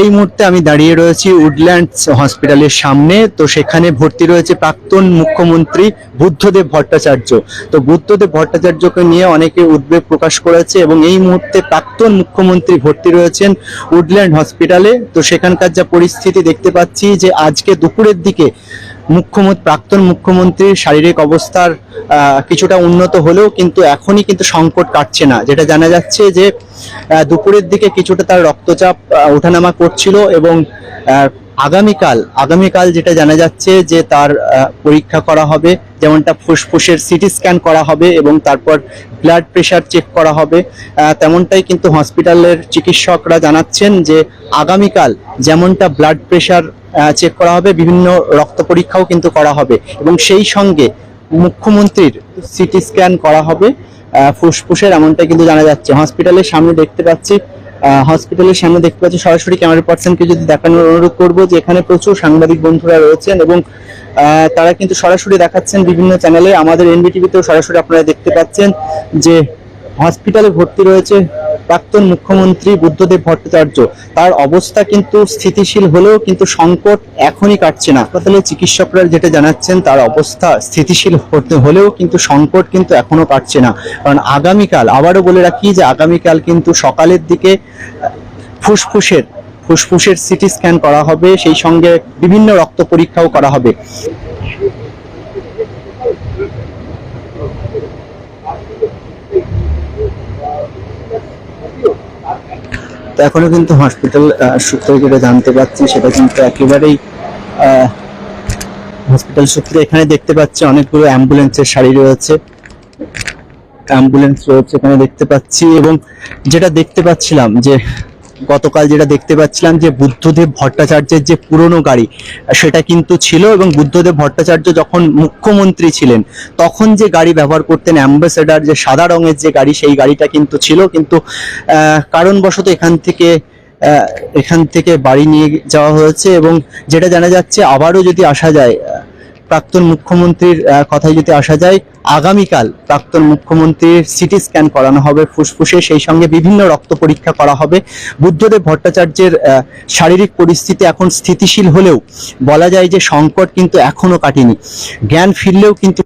এই মুহূর্তে আমি দাঁড়িয়ে রয়েছি উডল্যান্ডস হসপিটালের সামনে। তো সেখানে ভর্তি রয়েছে প্রাক্তন মুখ্যমন্ত্রী বুদ্ধদেব ভট্টাচার্য। তো বুদ্ধদেব ভট্টাচার্যকে নিয়ে অনেকে উদ্বেগ প্রকাশ করেছে এবং এই মুহূর্তে প্রাক্তন মুখ্যমন্ত্রী ভর্তি রয়েছেন উডল্যান্ড হসপিটালে। তো সেখানকার যা পরিস্থিতি দেখতে পাচ্ছি যে আজকে দুপুরের দিকে মুখ্যমন্ত্রী, প্রাক্তন মুখ্যমন্ত্রীর শারীরিক অবস্থার কিছুটা উন্নত হলেও কিন্তু এখনই কিন্তু সংকট কাটছে না। যেটা জানা যাচ্ছে যে দুপুরের দিকে কিছুটা তার রক্তচাপ ওঠানামা করছিল এবং আগামীকাল আগামীকাল যেটা জানা যাচ্ছে যে তার পরীক্ষা করা হবে, যেমনটা ফুসফুসের সিটি স্ক্যান করা হবে এবং তারপর ব্লাড প্রেশার চেক করা হবে তেমনটাই কিন্তু হসপিটালের চিকিৎসকরা জানাচ্ছেন যে আগামীকাল যেমনটা ব্লাড প্রেশার চেক করা হবে, বিভিন্ন রক্ত পরীক্ষাও কিন্তু করা হবে এবং সেই সঙ্গে মুখ্যমন্ত্রীর সিটি স্ক্যান করা হবে ফুসফুসের এমনটাই কিন্তু জানা যাচ্ছে। হসপিটালের সামনে দেখতে পাচ্ছি হসপিটালের সামনে দেখতে পাচ্ছি, সরাসরি ক্যামেরা পার্সনকে যদি দেখানোর অনুরোধ করব যে এখানে প্রচুর সাংবাদিক বন্ধুরা রয়েছেন এবং তারা কিন্তু সরাসরি দেখাচ্ছেন বিভিন্ন চ্যানেলে আমাদের এনবিটিভিতেও সরাসরি আপনারা দেখতে পাচ্ছেন যে হসপিটালে ভর্তি রয়েছে প্রাক্তন মুখ্যমন্ত্রী বুদ্ধদেব ভট্টাচার্য। তার অবস্থা কিন্তু স্থিতিশীল হলেও কিন্তু সংকট এখনই কাটছে না। হাসপাতালে চিকিৎসকরা যেটা জানাচ্ছেন, তার অবস্থা স্থিতিশীল হতে হলেও কিন্তু সংকট কিন্তু এখনও কাটছে না। কারণ আগামীকাল, আবারও বলে রাখি যে আগামীকাল কিন্তু সকালের দিকে ফুসফুসের ফুসফুসের সিটি স্ক্যান করা হবে। সেই সঙ্গে বিভিন্ন রক্ত পরীক্ষাও করা হবে। তো এখনও কিন্তু হসপিটাল সূত্রে যেটা জানতে পারছি, সেটা কিন্তু একেবারেই হসপিটাল সূত্রে এখানে দেখতে পাচ্ছি অনেকগুলো অ্যাম্বুলেন্সের শাড়ি রয়েছে। অ্যাম্বুলেন্স রয়েছে এখানে দেখতে পাচ্ছি এবং যেটা দেখতে পাচ্ছিলাম যে গতকাল যেটা দেখতে পাচ্ছিলাম যে বুদ্ধদেব ভট্টাচার্যের যে পুরনো গাড়ি, সেটা কিন্তু ছিল এবং বুদ্ধদেব ভট্টাচার্য যখন মুখ্যমন্ত্রী ছিলেন, তখন যে গাড়ি ব্যবহার করতেন অ্যাম্বাসেডার, যে সাদা রঙের যে গাড়ি, সেই গাড়িটা কিন্তু ছিল। কিন্তু কারণবশত এখান থেকে এখান থেকে বাড়ি নিয়ে যাওয়া হয়েছে এবং যেটা জানা যাচ্ছে, আবারও যদি আসা যায় প্রাক্তন মুখ্যমন্ত্রীর কথাই যদি আসা যায়, আগামীকাল প্রাক্তন মুখ্যমন্ত্রীর সিটি স্ক্যান করানো হবে ফুসফুসে, সেই সঙ্গে বিভিন্ন রক্ত পরীক্ষা করা হবে। বুদ্ধদেব ভট্টাচার্যের শারীরিক পরিস্থিতি এখন স্থিতিশীল হলেও বলা যায় যে সংকট কিন্তু এখনও কাটেনি। জ্ঞান ফিরলেও কিন্তু